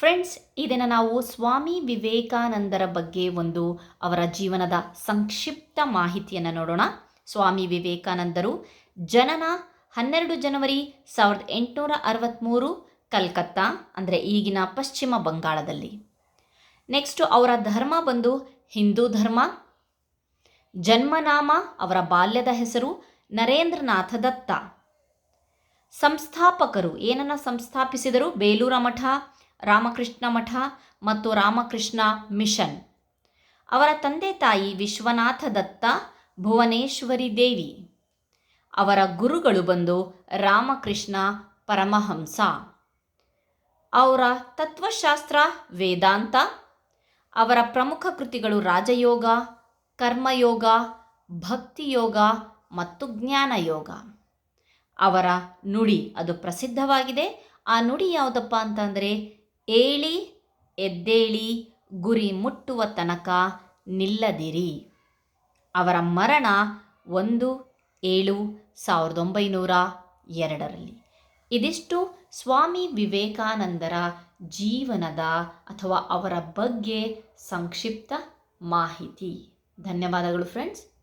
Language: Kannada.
ಫ್ರೆಂಡ್ಸ್ ಇದನ್ನು ನಾವು ಸ್ವಾಮಿ ವಿವೇಕಾನಂದರ ಬಗ್ಗೆ ಒಂದು ಅವರ ಜೀವನದ ಸಂಕ್ಷಿಪ್ತ ಮಾಹಿತಿಯನ್ನು ನೋಡೋಣ. ಸ್ವಾಮಿ ವಿವೇಕಾನಂದರು ಜನನ ಹನ್ನೆರಡು ಜನವರಿ ಸಾವಿರದ ಎಂಟುನೂರ ಅರವತ್ತ್ಮೂರು ಕಲ್ಕತ್ತಾ, ಅಂದರೆ ಈಗಿನ ಪಶ್ಚಿಮ ಬಂಗಾಳದಲ್ಲಿ. ನೆಕ್ಸ್ಟು ಅವರ ಧರ್ಮ ಬಂದು ಹಿಂದೂ ಧರ್ಮ. ಜನ್ಮನಾಮ ಅವರ ಬಾಲ್ಯದ ಹೆಸರು ನರೇಂದ್ರನಾಥ ದತ್ತ. ಸಂಸ್ಥಾಪಕರು ಏನನ್ನು ಸಂಸ್ಥಾಪಿಸಿದರು? ಬೇಲೂರ ಮಠ ರಾಮಕೃಷ್ಣ ಮಠ ಮತ್ತು ರಾಮಕೃಷ್ಣ ಮಿಷನ್. ಅವರ ತಂದೆ ತಾಯಿ ವಿಶ್ವನಾಥ ದತ್ತ, ಭುವನೇಶ್ವರಿ ದೇವಿ. ಅವರ ಗುರುಗಳು ಬಂದು ರಾಮಕೃಷ್ಣ ಪರಮಹಂಸ. ಅವರ ತತ್ವಶಾಸ್ತ್ರ, ವೇದಾಂತ. ಅವರ ಪ್ರಮುಖ ಕೃತಿಗಳು ರಾಜಯೋಗ, ಕರ್ಮಯೋಗ, ಭಕ್ತಿಯೋಗ ಮತ್ತು ಜ್ಞಾನಯೋಗ. ಅವರ ನುಡಿ ಅದು ಪ್ರಸಿದ್ಧವಾಗಿದೆ. ಆ ನುಡಿ ಯಾವುದಪ್ಪ ಅಂತಂದರೆ ಏಳಿ, ಎದ್ದೇಳಿ, ಗುರಿ ಮುಟ್ಟುವ ತನಕ ನಿಲ್ಲದಿರಿ. ಅವರ ಮರಣ ಒಂದು, ಏಳು, ಸಾವಿರದ ಒಂಬೈನೂರ ಎರಡರಲ್ಲಿ. ಇದಿಷ್ಟು ಸ್ವಾಮಿ ವಿವೇಕಾನಂದರ ಜೀವನದ ಅಥವಾ ಅವರ ಬಗ್ಗೆ ಸಂಕ್ಷಿಪ್ತ ಮಾಹಿತಿ. ಧನ್ಯವಾದಗಳು ಫ್ರೆಂಡ್ಸ್